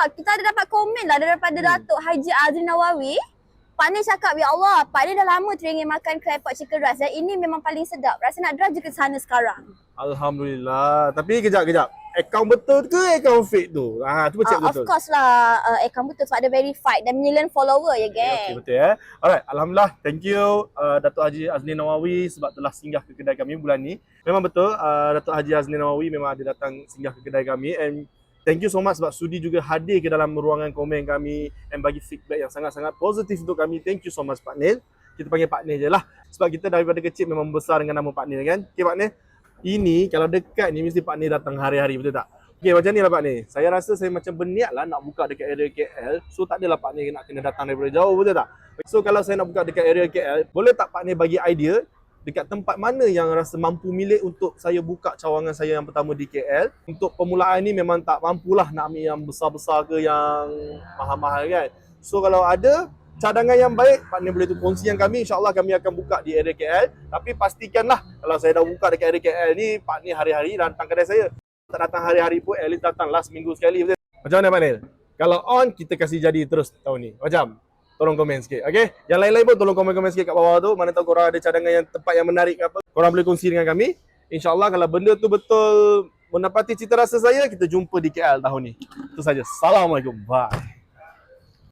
Allah, kita ada dapat komen lah daripada Hmm. Datuk Haji Azri Nawawi. Pak Nin cakap, Ya Allah, Pak Nin dah lama teringin makan claypot chicken rice dan ini memang paling sedap. Rasa nak drive je ke sana sekarang. Alhamdulillah. Tapi kejap kejap. Akaun betul ke akaun fake tu? Ha, cuba check Uh, of betul. course lah, uh, account betul sebab ada verified dan million follower ya, Okay, geng. betul ya. Alright, alhamdulillah. Thank you uh, Datuk Haji Azli Nawawi sebab telah singgah ke kedai kami bulan ni. Memang betul uh, Datuk Haji Azli Nawawi memang ada datang singgah ke kedai kami and thank you so much sebab sudi juga hadir ke dalam ruangan komen kami and bagi feedback yang sangat-sangat positif untuk kami. Thank you so much Pak Nil. Kita panggil Pak Nil je lah. Sebab kita daripada kecil memang besar dengan nama Pak Nil kan. Okay Pak Nil. Ini kalau dekat ni mesti Pak Nil datang hari-hari betul tak? Okay macam ni lah Pak Nil. Saya rasa saya macam berniat lah nak buka dekat area KL. So tak adalah Pak Nil nak kena datang daripada jauh betul tak? So kalau saya nak buka dekat area KL, boleh tak Pak Nil bagi idea dekat tempat mana yang rasa mampu milik untuk saya buka cawangan saya yang pertama di KL. Untuk permulaan ni memang tak mampulah nak ambil yang besar-besar ke yang mahal-mahal kan. So kalau ada cadangan yang baik, Nil boleh tu kongsikan kami. InsyaAllah kami akan buka di area KL. Tapi pastikanlah kalau saya dah buka dekat area KL ni, Nil hari-hari datang kedai saya. Tak datang hari-hari pun, at least datang last minggu sekali. Macam mana Nil? Kalau on, kita kasih jadi terus tahun ni. Macam? Tolong komen sikit, okay? Yang lain-lain pun tolong komen-komen sikit kat bawah tu. Mana tahu korang ada cadangan yang tempat yang menarik ke apa. Korang boleh kongsi dengan kami. InsyaAllah kalau benda tu betul menepati cita rasa saya, kita jumpa di KL tahun ni. Itu saja. Assalamualaikum. Bye.